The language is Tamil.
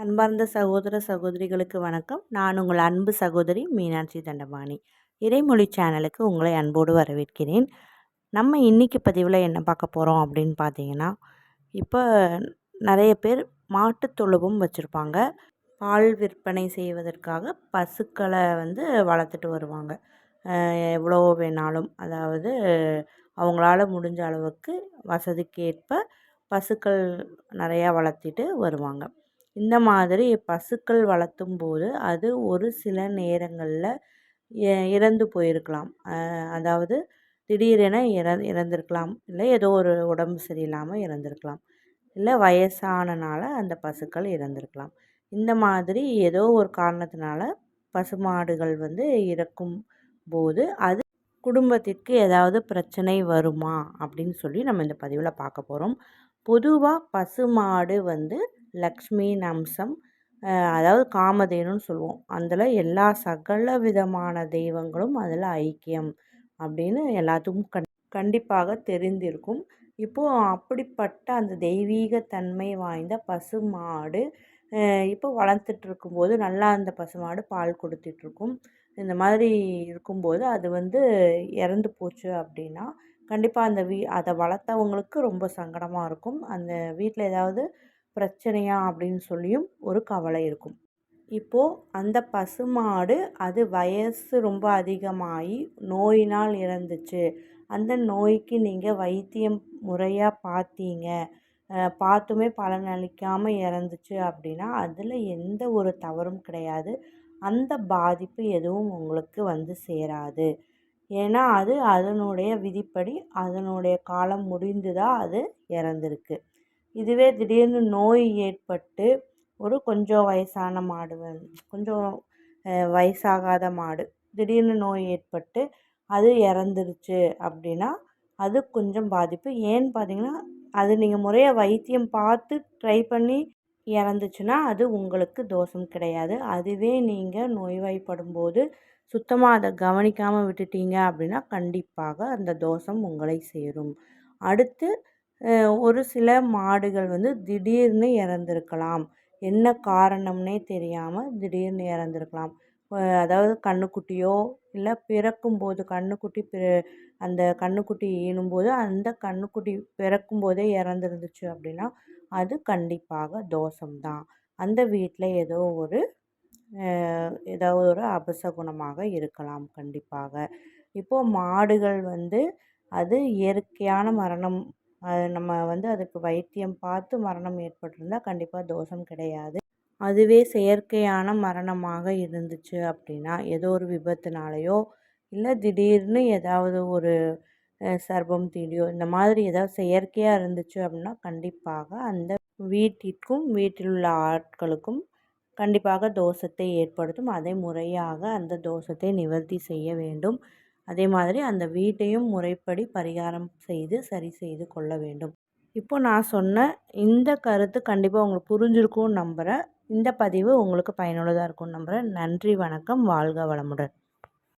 அன்பார்ந்த சகோதர சகோதரிகளுக்கு வணக்கம். நான் உங்கள் அன்பு சகோதரி மீனாட்சி தண்டபாணி. இறைமொழி சேனலுக்கு உங்களை அன்போடு வரவேற்கிறேன். நம்ம இன்றைக்கி பதிவில் என்ன பார்க்க போகிறோம் அப்படின்னு பார்த்தீங்கன்னா இப்போ நிறைய பேர் மாட்டுத் தொழுவும் வச்சுருப்பாங்க. பால் விற்பனை செய்வதற்காக பசுக்களை வந்து வளர்த்துட்டு வருவாங்க. எவ்வளோ வேணாலும். அதாவது அவங்களால முடிஞ்ச அளவுக்கு வசதிக்கேற்ப பசுக்கள் நிறையா வளர்த்திட்டு வருவாங்க. இந்த மாதிரி பசுக்கள் வளர்த்தும் போது அது ஒரு சில நேரங்களில் இறந்து போயிருக்கலாம். அதாவது திடீரென இற இறந்திருக்கலாம். இல்லை ஏதோ ஒரு உடம்பு சரியில்லாமல் இறந்திருக்கலாம். இல்லை வயசானனால் அந்த பசுக்கள் இறந்திருக்கலாம். இந்த மாதிரி ஏதோ ஒரு காரணத்தினால பசுமாடுகள் வந்து இறக்கும் போது அது குடும்பத்திற்கு ஏதாவது பிரச்சனை வருமா? அப்படின்னு சொல்லி நம்ம இந்த பதிவில் பார்க்க போகிறோம் பொதுவாக பசுமாடு வந்து லக்ஷ்மியின் அம்சம் அதாவது காமதேனுன்னு சொல்லுவோம். அதில் எல்லா சகல விதமான தெய்வங்களும் அதில் ஐக்கியம் அப்படின்னு எல்லாத்துக்கும் கண் கண்டிப்பாக தெரிந்திருக்கும். இப்போது அப்படிப்பட்ட அந்த தெய்வீக தன்மை வாய்ந்த பசு மாடு இப்போ வளர்த்துட்டு இருக்கும்போது நல்லா அந்த பசு மாடு பால் கொடுத்துட்ருக்கும் இந்த மாதிரி இருக்கும்போது அது வந்து இறந்து போச்சு அப்படின்னா கண்டிப்பாக அந்த வீ அதை வளர்த்தவங்களுக்கு ரொம்ப சங்கடமாக இருக்கும். அந்த வீட்டில் ஏதாவது பிரச்சனையா அப்படின்னு சொல்லியும் ஒரு கவலை இருக்கும். இப்போது அந்த பசுமாடு அது வயசு ரொம்ப அதிகமாகி நோயினால் இறந்துச்சு. அந்த நோய்க்கு நீங்கள் வைத்தியம் முறையாக பார்த்தீங்க. பார்த்துமே பலனளிக்காமல் இறந்துச்சு அப்படின்னா அதில் எந்த ஒரு தவறும் கிடையாது. அந்த பாதிப்பு எதுவும் உங்களுக்கு வந்து சேராது. ஏன்னா அது அதனுடைய விதிப்படி அதனுடைய காலம் முடிந்து தான் அது இறந்துருக்கு. இதுவே திடீர்னு நோய் ஏற்பட்டு ஒரு கொஞ்சம் வயசான மாடு வந்து கொஞ்சம் வயசாகாத மாடு திடீர்னு நோய் ஏற்பட்டு அது இறந்துருச்சு அப்படின்னா அது கொஞ்சம் பாதிப்பு. ஏன்னு பார்த்தீங்கன்னா அது நீங்கள் முறையாக வைத்தியம் பார்த்து ட்ரை பண்ணி இறந்துச்சுன்னா அது உங்களுக்கு தோஷம் கிடையாது. அதுவே நீங்கள் நோய்வாய்ப்படும் போது சுத்தமாக அதை கவனிக்காமல் விட்டுட்டீங்க அப்படின்னா கண்டிப்பாக அந்த தோஷம் உங்களை சேரும். அடுத்து ஒரு சில மாடுகள் வந்து திடீர்னு இறந்துருக்கலாம். என்ன காரணம்னே தெரியாமல் திடீர்னு இறந்துருக்கலாம். அதாவது கன்றுக்குட்டியோ இல்லை பிறக்கும்போது கன்றுக்குட்டி பிற அந்த கன்றுக்குட்டி ஈனும்போது அந்த கன்றுக்குட்டி பிறக்கும்போதே இறந்துருந்துச்சு அப்படின்னா அது கண்டிப்பாக தோஷம்தான். அந்த வீட்டில் ஏதோ ஒரு ஏதாவது ஒரு அபசகுணமாக இருக்கலாம் கண்டிப்பாக. இப்போது மாடுகள் வந்து அது இயற்கையான மரணம் அது நம்ம வந்து அதுக்கு வைத்தியம் பார்த்து மரணம் ஏற்பட்டிருந்தால் கண்டிப்பாக தோஷம் கிடையாது. அதுவே செயற்கையான மரணமாக இருந்துச்சு அப்படின்னா ஏதோ ஒரு விபத்துனாலையோ இல்லை திடீர்னு ஏதாவது ஒரு சர்பம் தீடியோ இந்த மாதிரி ஏதாவது செயற்கையாக இருந்துச்சு அப்படின்னா கண்டிப்பாக அந்த வீட்டிற்கும் வீட்டில் உள்ள ஆட்களுக்கும் கண்டிப்பாக தோஷத்தை ஏற்படுத்தும். அதை முறையாக அந்த தோஷத்தை நிவர்த்தி செய்ய வேண்டும். அதே மாதிரி அந்த வீட்டையும் முறைப்படி பரிகாரம் செய்து சரி செய்து கொள்ள வேண்டும். இப்போ நான் சொன்ன இந்த கருத்து கண்டிப்பாக உங்களுக்கு புரிஞ்சிருக்கும்னு நம்புகிறேன் இந்த பதிவு உங்களுக்கு பயனுள்ளதாக இருக்கும்னு நம்புகிறேன் நன்றி வணக்கம். வாழ்க வளமுடன்.